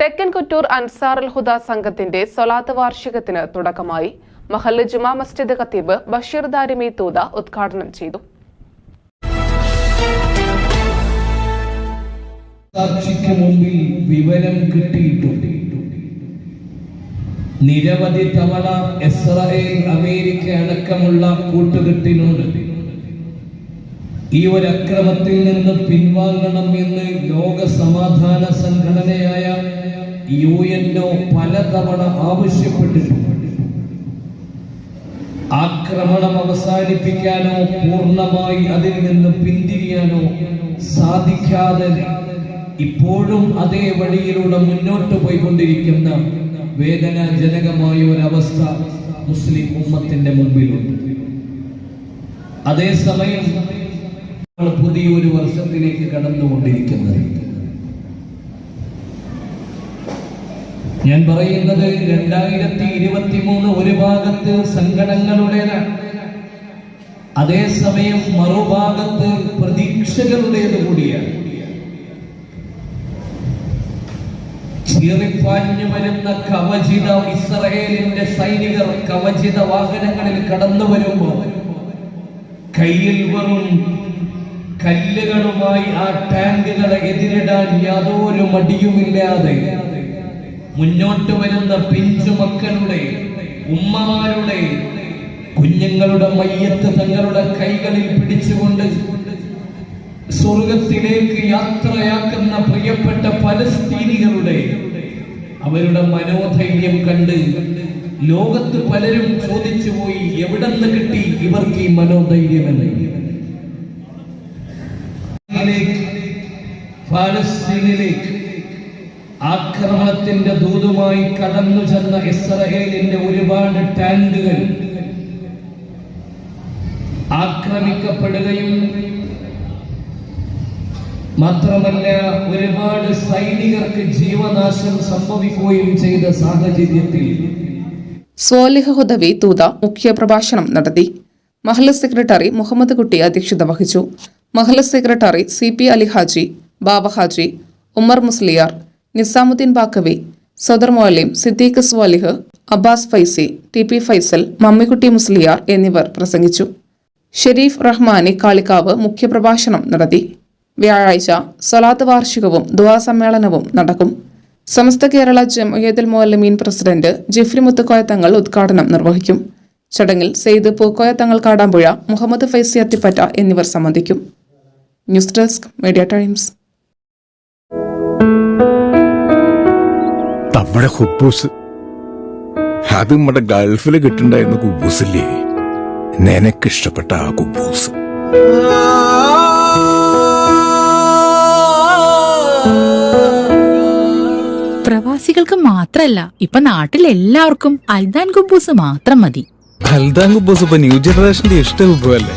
തെക്കൻ കുറ്റൂർ അൻസാറുൽ ഹുദ സംഘത്തിന്റെ സൊലാത്ത് വാർഷികത്തിന് തുടക്കമായി. മഹല്ല ജുമാ മസ്ജിദ് ഖത്തീബ് ബഷീർ ദാരിമി തൂത ഉദ്ഘാടനം ചെയ്തു. സാക്ഷിക്ക് മുമ്പിൽ വിവരം കിട്ടിയിട്ടുണ്ട് നിരവധി തവണ ഇസ്രായേൽ അമേരിക്ക അടക്കമുള്ള കൂട്ടുകെട്ടിനോട് ഈ ഒരു അക്രമത്തിൽ നിന്ന് പിൻവാങ്ങണം എന്ന് ലോക സമാധാന സംഘടനയായ യു എൻഒ പലതവണ ആവശ്യപ്പെട്ടിട്ടുണ്ട്. ആക്രമണം അവസാനിപ്പിക്കാനോ പൂർണമായി അതിൽ നിന്ന് പിന്തിരിയാനോ സാധിക്കാതെ ഇപ്പോഴും അതേ വഴിയിലൂടെ മുന്നോട്ട് പോയിക്കൊണ്ടിരിക്കുന്ന വേദനാജനകമായ ഒരവസ്ഥ മുസ്ലിം ഉമ്മത്തിന്റെ മുമ്പിലുണ്ട്. അതേസമയം പുതിയൊരു വർഷത്തിലേക്ക് കടന്നുകൊണ്ടിരിക്കുന്നത്. ഞാൻ പറയുന്നത് രണ്ടായിരത്തി ഇരുപത്തി മൂന്ന് ഒരു ഭാഗത്ത് സങ്കടങ്ങളുടേതാണ്. അതേസമയം മറുഭാഗത്ത് പ്രതീക്ഷകളുടേത് കൂടിയാണ്. ചീറിപ്പാഞ്ഞു വരുന്ന കവചിത ഇസ്രയേലിന്റെ സൈനികർ കവചിത വാഹനങ്ങളിൽ കടന്നു വരുമ്പോൾ കയ്യിൽ വെറും കല്ലുകളുമായി ആ ടാങ്കുകളെ എതിരിടാൻ യാതൊരു മടിയുമില്ലാതെ മുന്നോട്ട് വരുന്ന പിഞ്ചു മക്കളുടെ ഉമ്മമാരുടെ കുഞ്ഞുങ്ങളുടെ മയ്യത്ത് തങ്ങളുടെ കൈകളിൽ പിടിച്ചുകൊണ്ട് സ്വർഗത്തിലേക്ക് യാത്രയാക്കുന്ന പ്രിയപ്പെട്ട പലസ്തീനികളുടെ അവരുടെ മനോധൈര്യം കണ്ട് ലോകത്ത് പലരും ചോദിച്ചു പോയി എവിടെന്ന് കിട്ടി ഇവർക്ക് ഈ മനോധൈര്യമെന്ന് ഫലസ്തീനിലേക്ക് ആക്രമണത്തിന്റെ ദൂതുമായി കടന്നു ചെന്ന ഇസ്രയേലിന്റെ ഒരുപാട് ടാങ്കുകൾ ആക്രമിക്കപ്പെടുകയും മാത്രമല്ല ഒരുപാട് സൈനികർക്ക് ജീവനാശം സംഭവിക്കുകയും ചെയ്ത സാഹചര്യത്തിൽ സ്വാലിഹ് ഹുദവി തൂത മുഖ്യപ്രഭാഷണം നടത്തി. മഹല സെക്രട്ടറി മുഹമ്മദ് കുട്ടി അധ്യക്ഷത വഹിച്ചു. മഹല്ല secretary C P Ali Haji Baba Haji Ummer Musliyar Nizamuddin Baqavi സദർ മോലിം സിദ്ദീഖ് സ്വാലിഹ് അബ്ബാസ് ഫൈസി ടി പി ഫൈസൽ മമ്മിക്കുട്ടി മുസ്ലിയാർ എന്നിവർ പ്രസംഗിച്ചു. ഷെരീഫ് റഹ്മാനി കാളിക്കാവ് മുഖ്യപ്രഭാഷണം നടത്തി. വ്യാഴാഴ്ച സൊലാത്ത് വാർഷികവും ദുവാ സമ്മേളനവും നടക്കും. സമസ്ത കേരള ജമയത്തുൽ മുഅല്ലമീൻ പ്രസിഡന്റ് ജിഫ്രി മുത്തുക്കോയ തങ്ങൾ ഉദ്ഘാടനം നിർവഹിക്കും. ചടങ്ങിൽ സെയ്ദ് പൂക്കോയ തങ്ങൾ കാടാമ്പുഴ മുഹമ്മദ് ഫൈസി അത്തിപ്പറ്റ എന്നിവർ സംബന്ധിക്കും. News desk media times. നമ്മുടെ ഹുബൂസ്. അത് നമ്മുടെ ഗൾഫിൽ കിട്ടുണ്ടായിരുന്ന കുബൂസില്ലേ? നിനക്കിഷ്ടപ്പെട്ട ആ കുബൂസ്. പ്രവാസികൾക്ക് മാത്രല്ല ഇപ്പൊ നാട്ടിൽ എല്ലാവർക്കും അൽദാൻ കുബൂസ് മാത്രം മതി. അൽദാൻ കുബൂസ് ഇപ്പൊ ന്യൂ ജനറേഷന്റെ ഇഷ്ട കുബുവല്ലേ